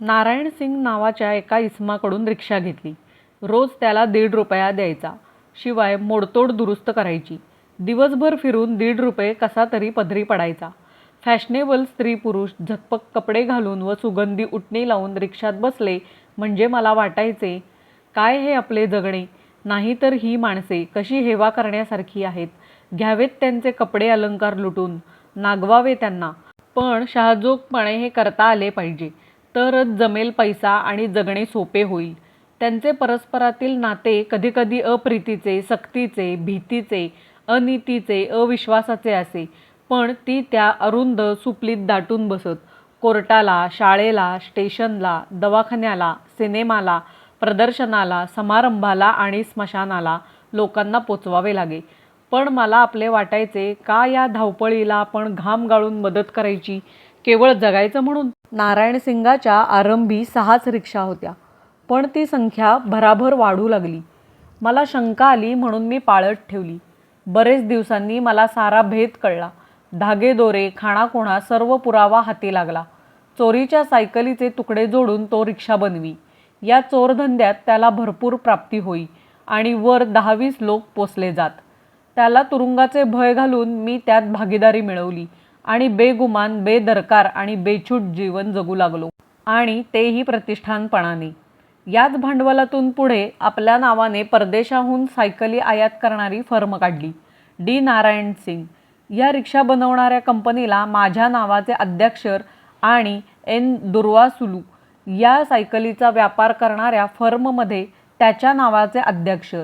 नारायण सिंग नावाच्या एका इसमाकडून रिक्षा घेतली. रोज त्याला दीड रुपया द्यायचा. शिवाय मोडतोड दुरुस्त करायची. दिवसभर फिरून दीड रुपये कसा तरी पदरी पडायचा. फॅशनेबल स्त्री पुरुष झकपक कपडे घालून व सुगंधी उटणी लावून रिक्षात बसले म्हणजे मला वाटायचे काय हे आपले जगणे? नाहीतर ही माणसे कशी हेवा करण्यासारखी आहेत. घ्यावेत त्यांचे कपडे अलंकार लुटून नागवावे त्यांना. पण शहाजोगपणे हे करता आले पाहिजे. तरच जमेल पैसा आणि जगणे सोपे होईल. त्यांचे परस्परातील नाते कधीकधी अप्रीतीचे सक्तीचे भीतीचे अनितीचे अविश्वासाचे असे. पण ती त्या अरुंद सुपलीत दाटून बसत. कोर्टाला शाळेला स्टेशनला दवाखान्याला सिनेमाला प्रदर्शनाला समारंभाला आणि स्मशानाला लोकांना पोचवावे लागे. पण मला आपले वाटायचे का या धावपळीला आपण घाम गाळून मदत करायची? केवळ जगायचं म्हणून? नारायण सिंगाच्या आरंभी सहाच रिक्षा होत्या. पण ती संख्या भराभर वाढू लागली. मला शंका आली म्हणून मी पाळत ठेवली. बरेच दिवसांनी मला सारा भेद कळला. धागेदोरे खाणाखुणा सर्व पुरावा हाती लागला. चोरीच्या सायकलीचे तुकडे जोडून तो रिक्षा बनवी. या चोरधंद्यात त्याला भरपूर प्राप्ती होई आणि वर दहावीस लोक पोचले जात. त्याला तुरुंगाचे भय घालून मी त्यात भागीदारी मिळवली. आणि बेगुमान बेदरकार आणि बेछूट जीवन जगू लागलो. आणि तेही प्रतिष्ठानपणाने. याच भांडवलातून पुढे आपल्या नावाने परदेशाहून सायकली आयात करणारी फर्म काढली. डी. नारायण सिंग. या रिक्षा बनवणाऱ्या कंपनीला माझ्या नावाचे अध्यक्षर आणि एन. दुर्वासुलू या सायकलीचा व्यापार करणाऱ्या फर्ममध्ये त्याच्या नावाचे अध्यक्षर.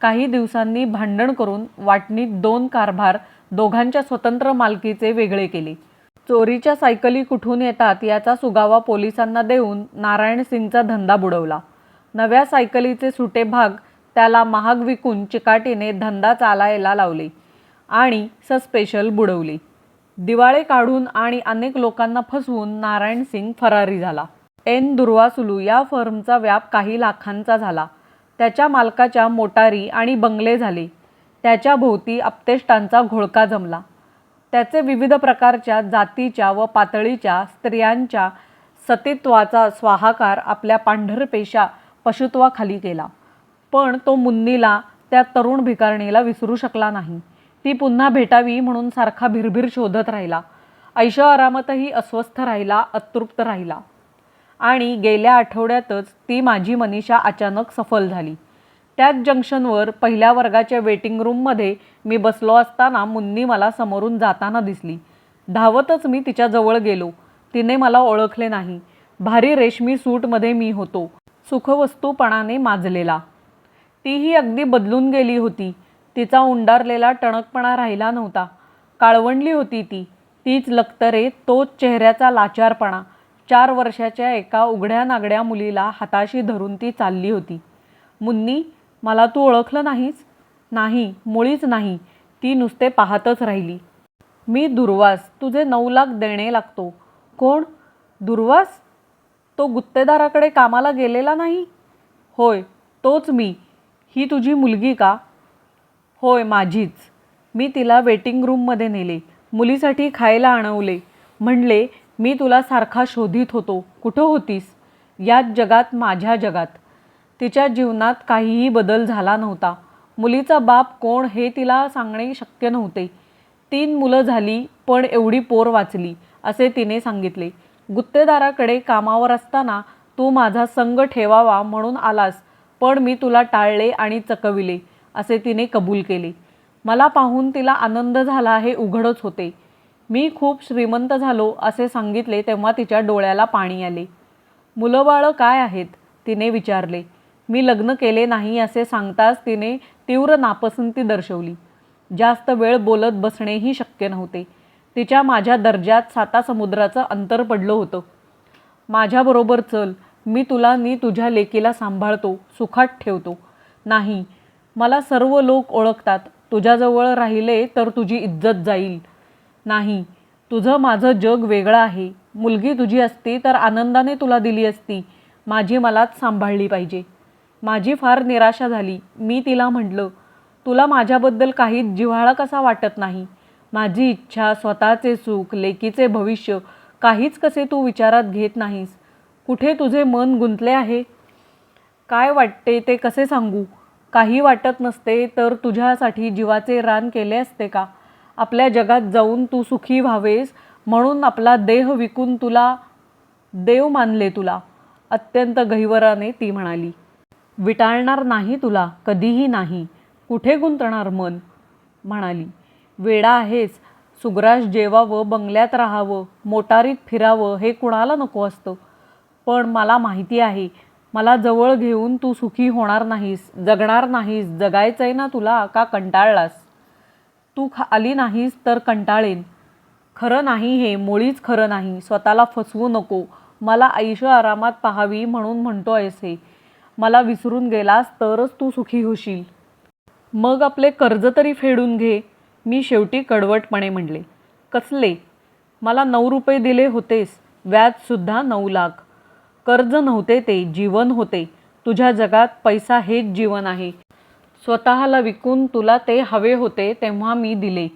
काही दिवसांनी भांडण करून वाटणीत दोन कारभार दोघांच्या स्वतंत्र मालकीचे वेगळे केले. चोरीच्या सायकली कुठून येतात याचा सुगावा पोलिसांना देऊन नारायण सिंगचा धंदा बुडवला. नव्या सायकलीचे सुटे भाग त्याला महाग विकून चिकाटीने धंदा चालायला लावले आणि सस्पेशल बुडवले. दिवाळे काढून आणि अनेक लोकांना फसवून नारायण सिंग फरारी झाला. एन दुर्वासुलू या फर्मचा व्याप काही लाखांचा झाला. त्याच्या मालकाच्या मोटारी आणि बंगले झाले. त्याच्या भोवती अपतेष्टांचा घोळका जमला. त्याचे विविध प्रकारच्या जातीच्या व पातळीच्या स्त्रियांच्या सतीत्वाचा स्वाहाकार आपल्या पांढरपेशा पशुत्वाखाली केला पण तो मुन्नीला त्या तरुण भिकारणीला विसरू शकला नाही. ती पुन्हा भेटावी म्हणून सारखा भिरभिर शोधत राहिला. ऐशो आरामातही अस्वस्थ राहिला अतृप्त राहिला. आणि गेल्या आठवड्यातच ती माझी मनीषा अचानक सफल झाली. त्याच जंक्शनवर पहिल्या वर्गाच्या वेटिंग रूममध्ये मी बसलो असताना मुन्नी मला समोरून जाताना दिसली. धावतच मी तिच्याजवळ गेलो. तिने मला ओळखले नाही. भारी रेशमी सूटमध्ये मी होतो. सुखवस्तूपणाने माजलेला. तीही अगदी बदलून गेली होती. तिचा उंडारलेला टणकपणा राहिला नव्हता. काळवंडली होती ती. तीच लखतरे तोच चेहऱ्याचा लाचारपणा. चार वर्षाच्या एका उघड्या नागड्या मुलीला हाताशी धरून ती चालली होती. मुन्नी मला तू ओळखलं नाहीस? नाही मुळीच नाही. ती नुसते पाहतच राहिली. मी दुर्वास तुझे नऊ लाख देणे लागतो. कोण? दुर्वास? तो गुत्तेदाराकडे कामाला गेलेला नाही? होय तोच मी. ही तुझी मुलगी का? होय माझीच. मी तिला वेटिंग रूममध्ये नेले. मुलीसाठी खायला आणवले. म्हणले मी तुला सारखा शोधित होतो. कुठं होतीस? याच जगात माझ्या जगात. तिच्या जीवनात काहीही बदल झाला नव्हता. मुलीचा बाप कोण हे तिला सांगणे शक्य नव्हते. तीन मुलं झाली पण एवढी पोर वाचली असे तिने सांगितले. गुत्तेदाराकडे कामावर असताना तू माझा संग ठेवावा म्हणून आलास पण मी तुला टाळले आणि चकविले असे तिने कबूल केले. मला पाहून तिला आनंद झाला हे उघडच होते. मी खूप श्रीमंत झालो असे सांगितले तेव्हा तिच्या डोळ्याला पाणी आले. मुलं बाळं काय आहेत? तिने विचारले. मी लग्न केले नाही असे सांगताच तिने तीव्र नापसंती दर्शवली. जास्त वेळ बोलत बसणेही शक्य नव्हते. तिच्या माझ्या दर्जात साता समुद्राचं अंतर पडलं होतं. माझ्याबरोबर चल मी तुला नी तुझ्या लेकीला सांभाळतो सुखात ठेवतो. नाही मला सर्व लोक ओळखतात. तुझ्याजवळ राहिले तर तुझी इज्जत जाईल. नाही तुझं माझं जग वेगळं आहे. मुलगी तुझी असती तर आनंदाने तुला दिली असती. माझी मलाच सांभाळली पाहिजे. माझी फार निराशा झाली. मी तिला म्हटलं तुला माझ्याबद्दल काहीच जिव्हाळा कसा वाटत नाही? माझी इच्छा स्वतःचे सुख लेकीचे भविष्य काहीच कसे तू विचारात घेत नाहीस? कुठे तुझे मन गुंतले आहे? काय वाटते ते कसे सांगू? काही वाटत नसते तर तुझ्यासाठी जीवाचे रान केले असते का? आपल्या जगात जाऊन तू सुखी व्हावेस म्हणून आपला देह विकून तुला देव मानले तुला अत्यंत गहिवराने ती म्हणाली. विटाळणार नाही तुला कधीही नाही. कुठे गुंतणार मन? म्हणाली. वेडा आहेस. सुग्रास जेवावं बंगल्यात राहावं मोटारीत फिरावं हे कुणाला नको असतं? पण मला माहिती आहे. मला जवळ घेऊन तू सुखी होणार नाहीस. जगणार नाहीस. जगायचं आहे ना तुला का कंटाळलास? तू खा आली नाहीस तर कंटाळेन. खरं नाही हे मुळीच खरं नाही. स्वतःला फसवू नको. मला आयुष्य आरामात पाहावी म्हणून म्हणतो आहेस हे. मला विसरून गेलास तरच तू सुखी होशील. मग आपले कर्ज तरी फेडून घे मी शेवटी कडवटपणे म्हणले. कसले? मला नऊ रुपये दिले होतेस व्याजसुद्धा नऊ लाख. कर्ज नव्हते ते जीवन होते. तुझ्या जगात पैसा हेच जीवन आहे. स्वतःला विकून तुला ते हवे होते तेव्हा मी दिले.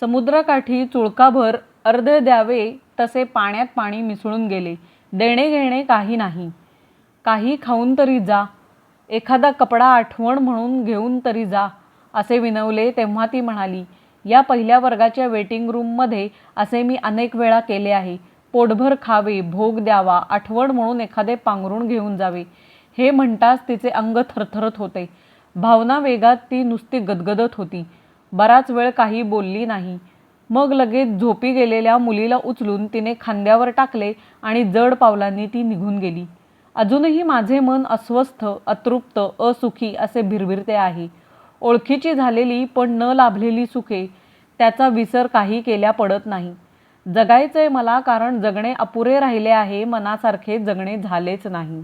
समुद्रकाठी चुळकाभर अर्धे द्यावे तसे पाण्यात पाणी मिसळून गेले. देणे घेणे काही नाही. काही खाऊन तरी जा. एखादा कपडा आठवण म्हणून घेऊन तरी जा असे विनवले तेव्हा ती म्हणाली या पहिल्या वर्गाच्या वेटिंग रूममध्ये असे मी अनेक वेळा केले आहे. पोटभर खावे भोग द्यावा आठवण म्हणून एखादे पांघरूण घेऊन जावे. हे म्हणताच तिचे अंग थरथरत होते. भावना वेगात ती नुसती गदगदत होती. बराच वेळ काही बोलली नाही. मग लगेच झोपी गेलेल्या मुलीला उचलून तिने खांद्यावर टाकले आणि जड पावलांनी ती निघून गेली. अजूनही माझे मन अस्वस्थ अतृप्त असुखी असे भिरभिरते आहे. ओळखीची झालेली पण न लाभलेली सुखे त्याचा विसर काही केल्या पडत नाही. जगायचंय मला कारण जगणे अपुरे राहिले आहे मनासारखे जगणे झालेच नाही.